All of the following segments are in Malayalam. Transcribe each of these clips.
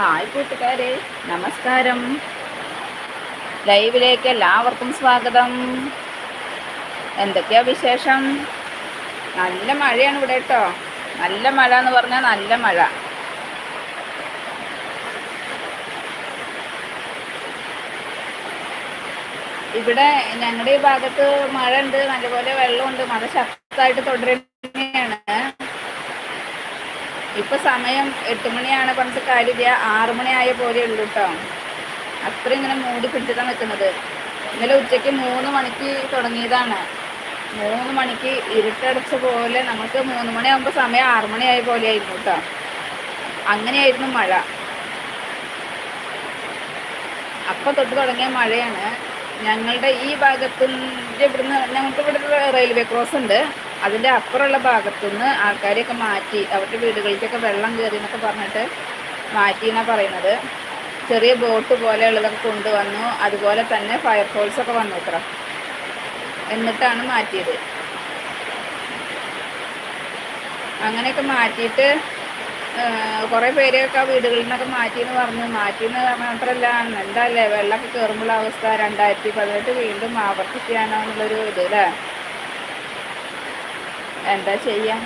ഹായ് കൂട്ടുകാരെ നമസ്കാരം. ലൈവിലേക്ക് എല്ലാവർക്കും സ്വാഗതം. എന്തൊക്കെയാ വിശേഷം? നല്ല മഴയാണ് ഇവിടെ കേട്ടോ. നല്ല മഴ എന്ന് പറഞ്ഞാൽ നല്ല മഴ. ഇവിടെ ഞങ്ങളുടെ ഈ ഭാഗത്ത് മഴ ഉണ്ട് നല്ലപോലെ വെള്ളമുണ്ട് മഴ ശക്തമായിട്ട് തുടരുകയാണ് ഇപ്പൊ സമയം എട്ട് മണിയാണ്. പറഞ്ഞിട്ട് കാര്യമില്ല. ആറു മണിയായ പോലെ ഉള്ളൂ കേട്ടോ അത്ര ഇങ്ങനെ മൂടി പിടിച്ചിട്ടാണ് നിൽക്കുന്നത് ഇന്നലെ ഉച്ചയ്ക്ക് മൂന്ന് മണിക്ക് തുടങ്ങിയതാണ്. മൂന്ന് മണിക്ക് ഇരുട്ടടച്ച പോലെ നമുക്ക് മൂന്ന് മണിയാകുമ്പോൾ സമയം ആറു മണിയായ പോലെ ആയിരുന്നു കേട്ടോ അങ്ങനെയായിരുന്നു മഴ. അപ്പം തൊട്ട് തുടങ്ങിയ മഴയാണ്. ഞങ്ങളുടെ ഈ ഭാഗത്തിന്റെ ഇവിടുന്ന് ഞങ്ങൾക്ക് ഇവിടെ റെയിൽവേ ക്രോസ് ഉണ്ട്. അതിന്റെ അപ്പുറമുള്ള ഭാഗത്തുനിന്ന് ആൾക്കാരെയൊക്കെ മാറ്റി അവരുടെ വീടുകളിലേക്കൊക്കെ വെള്ളം കയറി എന്നൊക്കെ പറഞ്ഞിട്ട് മാറ്റി എന്നാണ് പറയുന്നത്. ചെറിയ ബോട്ട് പോലെയുള്ളതൊക്കെ കൊണ്ടുവന്നു. അതുപോലെ തന്നെ ഫയർഫോഴ്സ് ഒക്കെ വന്നു അത്ര എന്നിട്ടാണ് മാറ്റിയത്. അങ്ങനെയൊക്കെ മാറ്റിയിട്ട് കുറേ പേരെയൊക്കെ ആ വീടുകളിൽ നിന്നൊക്കെ മാറ്റിയെന്ന് പറഞ്ഞു. മാറ്റിയെന്ന് മാത്രമല്ല എന്താല്ലേ വെള്ളമൊക്കെ കയറുമ്പോഴുള്ള അവസ്ഥ. രണ്ടായിരത്തി പതിനെട്ട് വീണ്ടും ആവർത്തിക്കാനോ എന്നുള്ളൊരു ഇത് അല്ലേ? എന്താ ചെയ്യാം?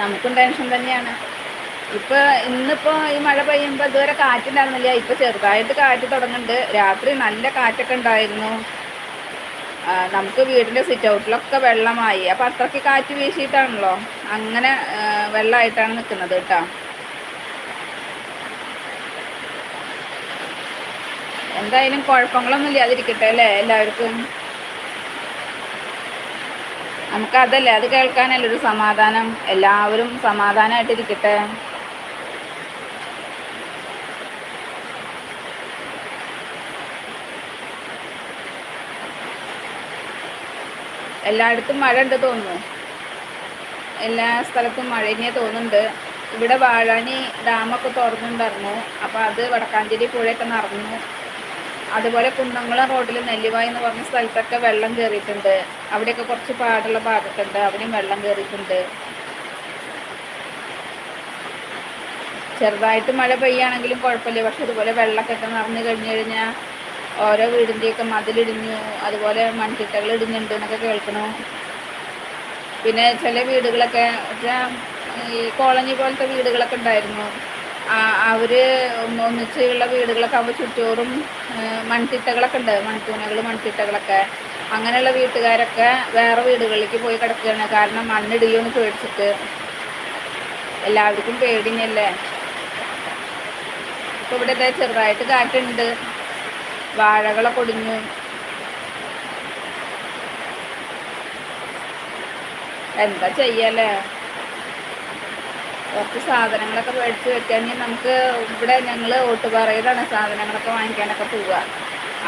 നമുക്കും ടെൻഷൻ തന്നെയാണ്. ഇപ്പൊ ഇന്നിപ്പോ ഈ മഴ പെയ്യുമ്പോൾ ഇതുവരെ കാറ്റുണ്ടായിരുന്നില്ല. ഇപ്പൊ ചെറുതായിട്ട് കാറ്റ് തുടങ്ങുന്നുണ്ട് രാത്രി നല്ല കാറ്റൊക്കെ ഉണ്ടായിരുന്നു. നമുക്ക് വീടിന്റെ സിറ്റ് ഔട്ടിലൊക്കെ വെള്ളമായി. അപ്പൊ അത്രയ്ക്ക് കാറ്റ് വീശിയിട്ടാണല്ലോ അങ്ങനെ വെള്ളമായിട്ടാണ് നിൽക്കുന്നത് കേട്ടോ. എന്തായാലും കുഴപ്പങ്ങളൊന്നും ഇല്ലാതിരിക്കട്ടെ അല്ലേ എല്ലാവർക്കും? നമുക്ക് അതല്ലേ അത് കേൾക്കാനല്ലേ ഒരു സമാധാനം? എല്ലാവരും സമാധാനമായിട്ടിരിക്കട്ടെ എല്ലായിടത്തും മഴ ഉണ്ട് തോന്നുന്നു. എല്ലാ സ്ഥലത്തും മഴ തന്നെയാ തോന്നുന്നുണ്ട്. ഇവിടെ വാഴാനി ഡാമൊക്കെ തുറന്നിട്ടുണ്ടായിരുന്നു അപ്പോൾ അത് വടക്കാഞ്ചേരി പുഴയൊക്കെ നിറഞ്ഞു. അതുപോലെ കുന്നംകുളം റോഡിൽ നെല്ലിവായി എന്ന് പറഞ്ഞ സ്ഥലത്തൊക്കെ വെള്ളം കയറിയിട്ടുണ്ട്. അവിടെയൊക്കെ കുറച്ച് പാടുള്ള ഭാഗത്തുണ്ട്. അവിടെയും വെള്ളം കയറിയിട്ടുണ്ട്. ചെറുതായിട്ട് മഴ പെയ്യാണെങ്കിലും കുഴപ്പമില്ല. പക്ഷെ അതുപോലെ വെള്ളമൊക്കെ നിറഞ്ഞു കഴിഞ്ഞു കഴിഞ്ഞാൽ ഓരോ വീടിന്റെയൊക്കെ മതിലിടിഞ്ഞു. അതുപോലെ മൺതിട്ടകൾ ഇടിഞ്ഞുണ്ട് എന്നൊക്കെ കേൾക്കണു. പിന്നെ ചില വീടുകളൊക്കെ ഈ കോളനി പോലത്തെ വീടുകളൊക്കെ ഉണ്ടായിരുന്നു. അവർ ഒന്നിച്ചുള്ള വീടുകളൊക്കെ ആകുമ്പോൾ ചുറ്റോറും മൺതിട്ടകളൊക്കെ ഉണ്ട്. മൺതൂണകൾ മൺതിട്ടകളൊക്കെ. അങ്ങനെയുള്ള വീട്ടുകാരൊക്കെ വേറെ വീടുകളിലേക്ക് പോയി കിടക്കുകയാണ്. കാരണം മണ്ണിടിയോന്ന് പേടിച്ചിട്ട്. എല്ലാവർക്കും പേടിഞ്ഞല്ലേ ഇപ്പം ഇവിടെ ദേ ചെറുതായിട്ട് കാറ്റുണ്ട്. വാഴകളൊക്കെ ഒടിഞ്ഞു. എന്താ ചെയ്യല്ലേ? കുറച്ച് സാധനങ്ങളൊക്കെ മേടിച്ച് വെക്കാമെങ്കിൽ നമുക്ക് ഇവിടെ ഞങ്ങൾ ഓട്ടുപാറയിലാണ് സാധനങ്ങളൊക്കെ വാങ്ങിക്കാനൊക്കെ പോവുക.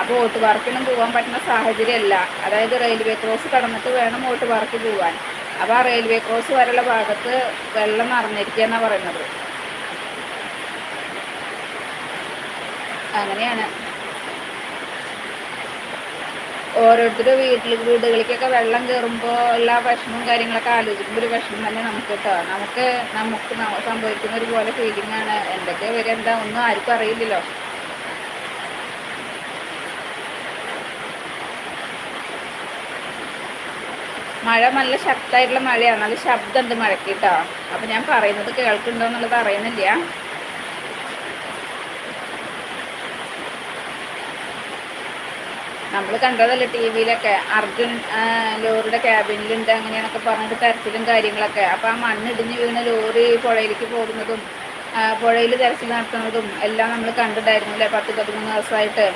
അപ്പോൾ ഓട്ടുപാറക്കിനും പോകാൻ പറ്റുന്ന സാഹചര്യമല്ല. അതായത് റെയിൽവേ ക്രോസ് കടന്നിട്ട് വേണം ഓട്ടുപാറയ്ക്ക് പോകാൻ അപ്പോൾ ആ റെയിൽവേ ക്രോസ് വരെയുള്ള ഭാഗത്ത് വെള്ളം നിറഞ്ഞിരിക്കുക എന്നാണ് പറയുന്നത്. അങ്ങനെയാണ്. ഓരോരുത്തരുടെ വീട്ടിൽ വീടുകളിലേക്കൊക്കെ വെള്ളം കയറുമ്പോൾ എല്ലാ വിഷമവും കാര്യങ്ങളൊക്കെ ആലോചിക്കുമ്പോൾ ഒരു വിഷമം തന്നെ നമുക്ക് കേട്ടോ നമുക്ക് നമുക്ക് സംഭവിക്കുന്ന ഒരു പോലെ ഫീലിംഗ് ആണ്. എന്തൊക്കെ വരെ എന്താ ഒന്നും ആർക്കും അറിയില്ലല്ലോ. മഴ നല്ല ശക്തമായിട്ടുള്ള മഴയാണ്. നല്ല ശബ്ദമുണ്ട് മഴയ്ക്ക് കേട്ടോ അപ്പം ഞാൻ പറയുന്നത് കേൾക്കുന്നുണ്ടോ എന്നുള്ളത് അറിയുന്നില്ല. നമ്മൾ കണ്ടതല്ലേ ടി വിയിലൊക്കെ. അർജുൻ ലോറിയുടെ ക്യാബിനിലുണ്ട് അങ്ങനെയാണൊക്കെ പറഞ്ഞിട്ട് തെരച്ചിലും കാര്യങ്ങളൊക്കെ. അപ്പം ആ മണ്ണിടിഞ്ഞ് വീണ ലോറി പുഴയിലേക്ക് പോകുന്നതും പുഴയിൽ തെരച്ചിൽ നടത്തുന്നതും എല്ലാം നമ്മൾ കണ്ടിട്ടായിരുന്നു അല്ലേ പത്ത് പതിമൂന്ന് ദിവസമായിട്ട്.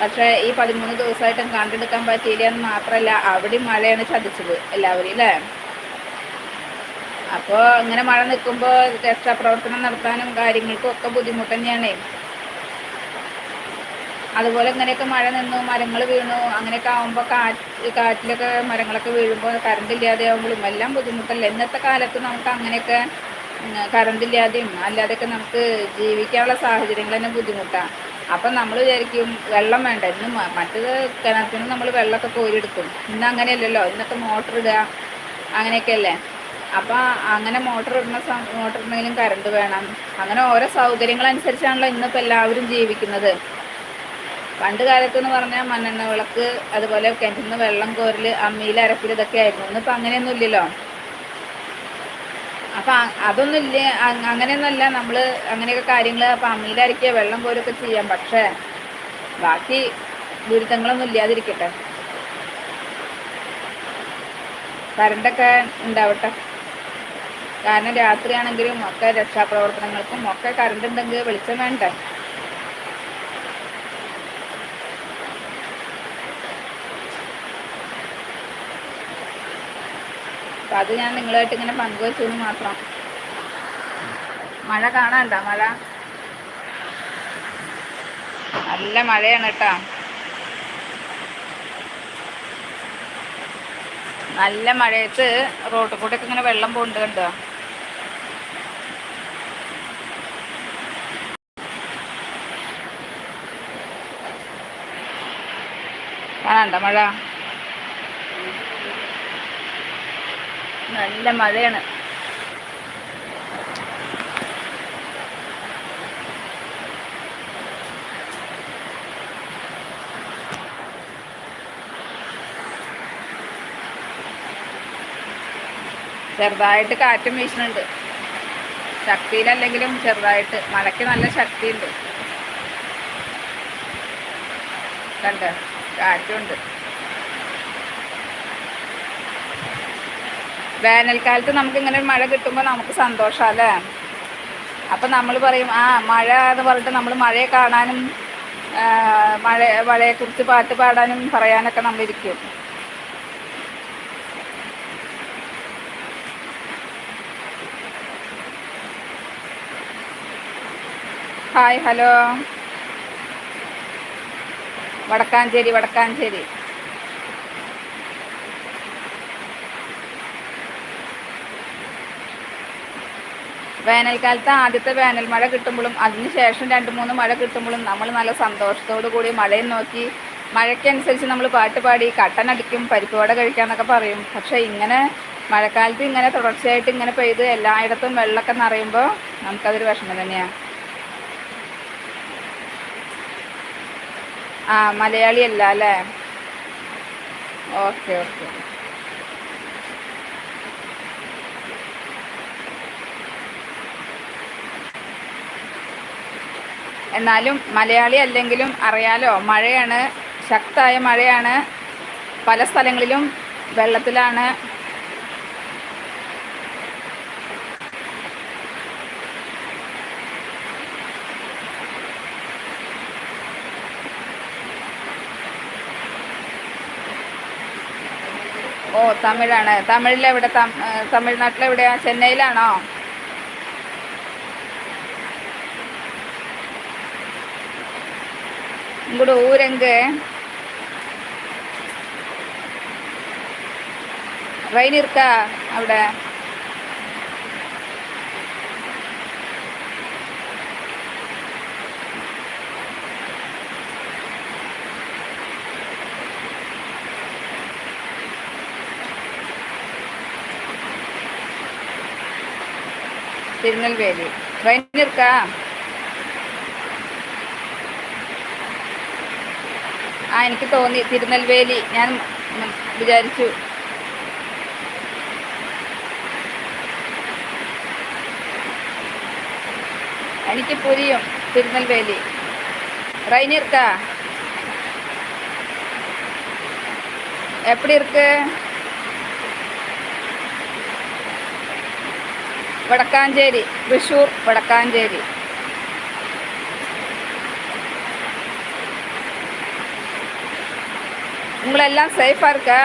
പക്ഷേ ഈ പതിമൂന്ന് ദിവസമായിട്ടും കണ്ടെടുക്കാൻ പറ്റിയില്ല എന്ന് മാത്രമല്ല അവിടെയും മഴയാണ് ചതിച്ചത്. എല്ലാവരെയും അല്ലേ? അപ്പോൾ ഇങ്ങനെ മഴ നിൽക്കുമ്പോൾ രക്ഷാപ്രവർത്തനം നടത്താനും കാര്യങ്ങൾക്കും ഒക്കെ ബുദ്ധിമുട്ട് തന്നെയാണ്. അതുപോലെ ഇങ്ങനെയൊക്കെ മഴ നിന്നു മരങ്ങൾ വീണു അങ്ങനെയൊക്കെ ആകുമ്പോൾ കാറ്റ് കാറ്റിലൊക്കെ മരങ്ങളൊക്കെ വീഴുമ്പോൾ കറണ്ട് ഇല്ലാതെ ആകുമ്പോഴും എല്ലാം ബുദ്ധിമുട്ടല്ല? ഇന്നത്തെ കാലത്ത് നമുക്ക് അങ്ങനെയൊക്കെ കറണ്ട് ഇല്ലാതെയും അല്ലാതെയൊക്കെ നമുക്ക് ജീവിക്കാനുള്ള സാഹചര്യങ്ങൾ തന്നെ ബുദ്ധിമുട്ടാണ് അപ്പം നമ്മൾ വിചാരിക്കും വെള്ളം വേണ്ട ഇന്ന് മറ്റത് കിണറ്റിന് നമ്മൾ വെള്ളമൊക്കെ കോരിയെടുക്കും. ഇന്ന് അങ്ങനെയല്ലല്ലോ ഇന്നൊക്കെ മോട്ടർ ഇടുക അങ്ങനെയൊക്കെ അല്ലേ അപ്പം അങ്ങനെ മോട്ടർ ഇടുന്ന മോട്ടർ ഇടണമെങ്കിലും കറണ്ട് വേണം. അങ്ങനെ ഓരോ സൗകര്യങ്ങളനുസരിച്ചാണല്ലോ ഇന്നിപ്പോൾ എല്ലാവരും ജീവിക്കുന്നത്. പണ്ട് കാലത്ത് എന്ന് പറഞ്ഞാൽ മണ്ണെണ്ണ വിളക്ക് അതുപോലെ കിണറ്റിൽ വെള്ളം കോരൽ അമ്മിയിൽ അരപ്പിൽ ഇതൊക്കെ ആയിരുന്നു. ഇന്നിപ്പോൾ അങ്ങനെയൊന്നും ഇല്ലല്ലോ. അപ്പം അതൊന്നും ഇല്ല അങ്ങനെയൊന്നുമല്ല. നമ്മൾ അങ്ങനെയൊക്കെ കാര്യങ്ങൾ അപ്പം അമ്മിയിൽ അരക്കുക വെള്ളം കോരൊക്കെ ചെയ്യാം. പക്ഷേ ബാക്കി ദുരിതങ്ങളൊന്നും ഇല്ലാതിരിക്കട്ടെ. കറണ്ടൊക്കെ ഉണ്ടാവട്ടെ. കാരണം രാത്രിയാണെങ്കിലും ഒക്കെ രക്ഷാപ്രവർത്തനങ്ങൾക്കും ഒക്കെ കറണ്ട് ഉണ്ടെങ്കിൽ വെളിച്ചം വേണ്ടേ? അപ്പം അത് ഞാൻ നിങ്ങളായിട്ട് ഇങ്ങനെ പങ്കുവച്ചു മാത്രം. മഴ കാണാണ്ട മഴ? നല്ല മഴയാണ് കേട്ടോ. നല്ല മഴയത്ത് റോഡ് കൂടെ ഇങ്ങനെ വെള്ളം പോകുന്നുണ്ട് കണ്ടോ? കാണാണ്ട മഴ? നല്ല മഴയാണ്. ചെറുതായിട്ട് കാറ്റും വീശുന്നുണ്ട് ശക്തിയിലല്ലെങ്കിലും ചെറുതായിട്ട് മഴയ്ക്ക് നല്ല ശക്തിയുണ്ട്. കണ്ട? കാറ്റുണ്ട്. വേനൽക്കാലത്ത് നമുക്കിങ്ങനെ മഴ കിട്ടുമ്പോൾ നമുക്ക് സന്തോഷമല്ലേ അപ്പം നമ്മൾ പറയും ആ മഴ എന്ന് പറഞ്ഞിട്ട് നമ്മൾ മഴയെ കാണാനും മഴ മഴയെക്കുറിച്ച് പാട്ട് പാടാനും പറയാനൊക്കെ നമ്മളിരിക്കും. Hi hello. വടക്കാഞ്ചേരി വടക്കാഞ്ചേരി. വേനൽക്കാലത്ത് ആദ്യത്തെ വേനൽ മഴ കിട്ടുമ്പോഴും അതിനുശേഷം രണ്ട് മൂന്ന് മഴ കിട്ടുമ്പോഴും നമ്മൾ നല്ല സന്തോഷത്തോടു കൂടി മഴയെ നോക്കി മഴയ്ക്കനുസരിച്ച് നമ്മൾ പാട്ട് പാടി കട്ടനടിക്കും പരിപ്പ് വട കഴിക്കാന്നൊക്കെ പറയും. പക്ഷേ ഇങ്ങനെ മഴക്കാലത്ത് ഇങ്ങനെ തുടർച്ചയായിട്ട് ഇങ്ങനെ പെയ്ത് എല്ലായിടത്തും വെള്ളമൊക്കെ നിറയുമ്പോൾ നമുക്കതൊരു വിഷമം തന്നെയാണ് ആ മലയാളി അല്ല അല്ലേ? Okay okay. എന്നാലും മലയാളി അല്ലെങ്കിലും അറിയാലോ മഴയാണ് ശക്തമായ മഴയാണ്. പല സ്ഥലങ്ങളിലും വെള്ളത്തിലാണ്. ഓ തമിഴാണ്. തമിഴിലെവിടെ തമിഴ്നാട്ടിലെവിടെയാ? ചെന്നൈയിലാണോ? உங்களோட ஊரங்க రైలు ఇరుకా ఆవిడ తిరునెల్వేలి ట్రైన్ ఇరుకా ആ എനിക്ക് തോന്നി തിരുനെൽവേലി ഞാൻ വിചാരിച്ചു എനിക്ക് പുരിയും തിരുനെൽവേലി ട്രെയിൻ இருக்கா எப்படி இருக்கு വടക്കാഞ്ചേരി തൃശ്ശൂർ വടക്കാഞ്ചേരി உங்களெல்லாம் சேஃபாக இருக்கா?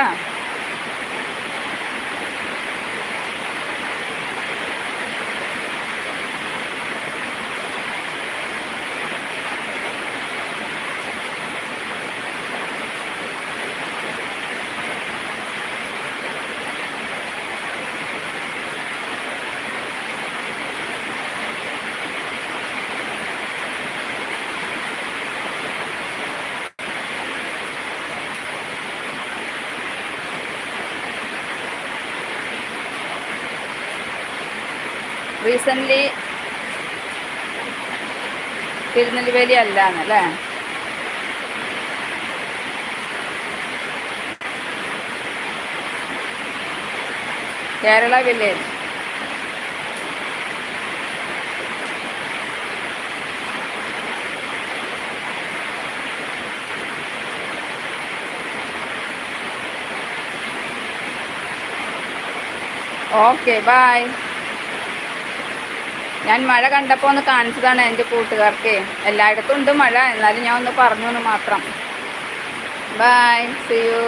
റീസെന്റ്ലി തിരുനെൽവേലി അല്ലാന്ന് അല്ലേ? കേരള വില്ലേജ്. ഓക്കെ ബായ് ഞാൻ മഴ കണ്ടപ്പോൾ ഒന്ന് കാണിച്ചതാണ് എന്റെ കൂട്ടുകാർക്ക്. എല്ലായിടത്തും ഉണ്ട് മഴ. എന്നാലും ഞാൻ ഒന്ന് പറഞ്ഞു എന്ന് മാത്രം. By C U